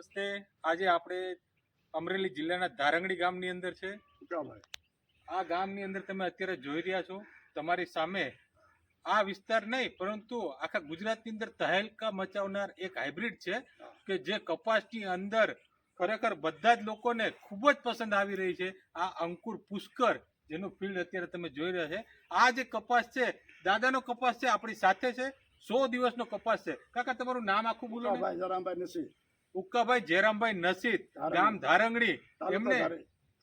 નમસ્તે આજે આપણે અમરેલી જિલ્લાના ધારંગડી ગામની અંદર છે. આ ગામની અંદર તમે અત્યારે જોઈ રહ્યા છો તમારી સામે આ વિસ્તાર નહીં પરંતુ આખા ગુજરાતની અંદર તહેલકા મચાવનાર એક હાઇબ્રિડ છે કે જે કપાસની અંદર ખરેખર બધા જ લોકોને ખૂબ જ પસંદ આવી રહી છે. આ અંકુર પુષ્કર જેનું ફિલ્ડ અત્યારે તમે જોઈ રહ્યા છે. આ જે કપાસ છે દાદાનો કપાસ છે આપણી સાથે છે. સો દિવસનો કપાસ છે. કાકા તમારું નામ આખું બોલો ભાઈ જરામભાઈ નસી ઉક્કાભાઈ જેરામભાઈ નસીદ ગામ ધારંગડી એમને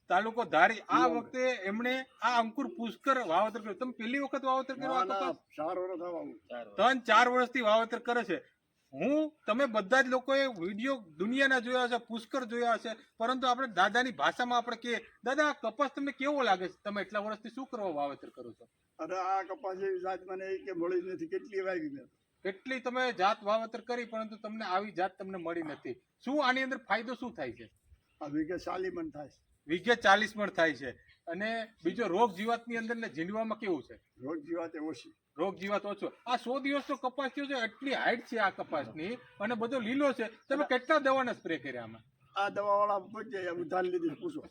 તાલુકો ધારી. આ વખતે એમણે આ અંકુર પુષ્કર વાવતર કર્યું. તમે પેલી વખત વાવતર કર્યું ત્રણ ચાર વર્ષથી વાવતર કરે છે. હું તમે બધા જ લોકોએ વીડિયો દુનિયાના જોયા હશે પુષ્કર જોયા હશે પરંતુ આપણે દાદાની ભાષામાં આપણે કહીએ દાદા આ કપાસ તમને કેવો લાગે છે? તમે એટલા વર્ષથી શું કરવા વાવેતર કરો છો? અને આ કપાસ એવી જાત મને એ કે મળી નથી કેટલી વાગી મેં કેટલી તમે જાત વાવેતર કરી પરંતુ તમને આવી જાત તમને મળી નથી. શું આની અંદર ફાયદો શું થાય છે? આ વીઘે ચાલી મણ થાય છે. વીઘે ચાલીસ મણ થાય છે. અને બીજો રોગ જીવાતની અંદર ને જીંડવામાં કેવું છે? રોગ જીવાત એ ઓછી રોગ જીવાત ઓછો. આ સો દિવસનો કપાસ થયો છે એટલી હાઈટ છે આ કપાસની. અને બધો લીલો છે. તમે કેટલા દવાના સ્પ્રે કર્યા આમાં? આ દવા વાળા પૂછે ઉધાર લીધી પૂછો.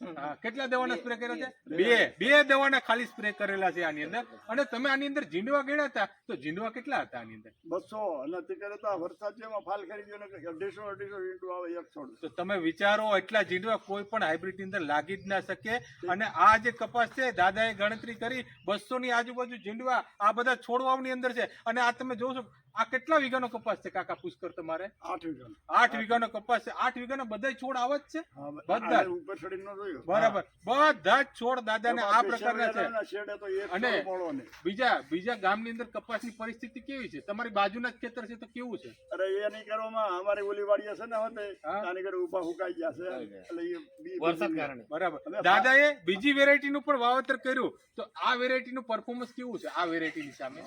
કેટલા દવાના સ્પ્રે કર્યા છે? બે. બે. દવાના ખાલી સ્પ્રે કરેલા છે આની અંદર. અને તમે આની અંદર જીંડવા ગણ્યા હતા તો જીંડવા કેટલા હતા આની અંદર? બસો. અને તે કરે તો વરસાદ જેમાં ફાલ કરી ગયો અઢીસો અઢીસો ઈંટું આવે એક છોડ. તો તમે વિચારો એટલા જીંડવા કોઈ પણ હાઇબ્રિડની અંદર લાગી જ ના શકે. અને આ જે કપાસ છે દાદાએ ગણતરી કરી બસો ની આજુબાજુ જીંડવા આ બધા છોડવાઓની અંદર છે. અને આ તમે જોશો આ કેટલા વીઘાનો કપાસ છે કાકા? પુષ્કર તમારે. આઠ વીઘા આઠ વીઘાનો કપાસ છે. આઠ વીઘાનો બધા છોડ આવે જ છે? બધા. ઉપર ચડી ન બરાબર. બધા જ છોડ દાદાને આ પ્રકારના છે. ના શેડે તો એક અને-. બીજા બીજા ગામની અંદર કપાસની પરિસ્થિતિ કેવી છે? તમારી બાજુના જ ખેતર છે તો કેવું છે? અરે એ નહીં કરવામાં. અમારી ઓલી વાડી હશે ને હવે. આની ઘરે ઊભા હુકાઈ જશે છે. એટલે વરસાદ કારણે. બરાબર. દાદાએ બીજી વેરાયટીનું પણ વાવેતર કર્યું. તો આ વેરાયટીનું પરફોર્મન્સ કેવું છે? આ વેરાયટીની સામે.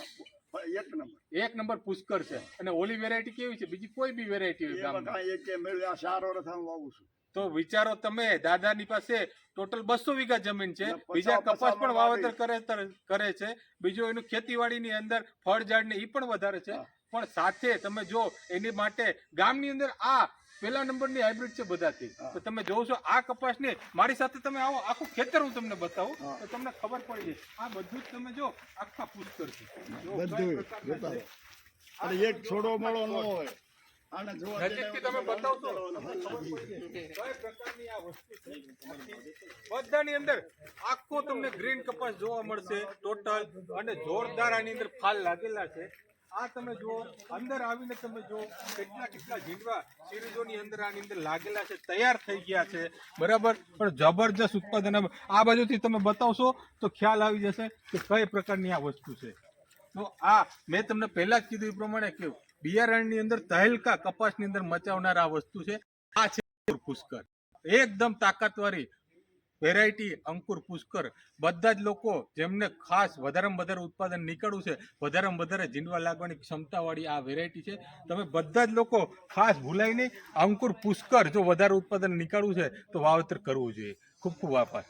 એક નંબર. એક નંબર પુષ્કર છે. અને ઓલી વેરાયટી કેવી છે? બીજી કોઈ બી વેરાયટી હોય ગામમાં. એક મેળવ્યું વર્ષ આમ વાવું છું. તો વિચારો તમે દાદાની પાસે ટોટલ બસો વીઘા જમીન છે. બીજા કપાસ પણ વાવેતર કરે કરે છે. બીજું એનું ખેતીવાડીની અંદર ફળ ઝાડ ને એ પણ વધારે છે. પણ સાથે તમે જો એની માટે ગામની અંદર આ પેલા નંબરની હાઇબ્રિડ છે બધાથી. તો તમે જોશો આ કપાસને મારી સાથે તમે આવો આખું ખેતર હું તમને બતાવું તો તમને ખબર પડી જાય. આ બધું જ તમે જો આખા પુષ્કર છે. બધું છે. એક છોડો મળો ન હોય. જોવા છે? બધાની અંદર આખો તમને ગ્રીન કપાસ જોવા મળશે ટોટલ અને જોરદાર આની અંદર ફાલ લાગેલા છે. આ તમે જુઓ, અંદર આવીને તમે જુઓ, કેટલા કેટલા ઝીંડવા સિરીઝોની અંદર આની અંદર લાગેલા છે, તૈયાર થઈ ગયા છે. બરાબર? પણ જબરજસ્ત ઉત્પાદન આ- બાજુથી તમે બતાવશો તો ખ્યાલ આવી જશે કે કઈ પ્રકારની આ વસ્તુ છે. તો આ, મેં તમને પહેલા જ કીધું પ્રમાણે કે બિયારણની અંદર તહેલકા કપાસની અંદર મચાવનાર આ વસ્તુ છે. આ છે પુષ્કર. એકદમ તાકાતવારી વેરાયટી અંકુર પુષ્કર બધા જ લોકો જેમને ખાસ વધારેમાં વધારે ઉત્પાદન નીકળવું છે, વધારેમાં વધારે જીંડવા લાગવાની ક્ષમતાવાળી આ વેરાયટી છે. તમે બધા જ લોકો ખાસ ભૂલાય નહીં, અંકુર પુષ્કર જો વધારે ઉત્પાદન નીકળવું છે તો વાવેતર કરવું જોઈએ. ખૂબ ખૂબ આભાર.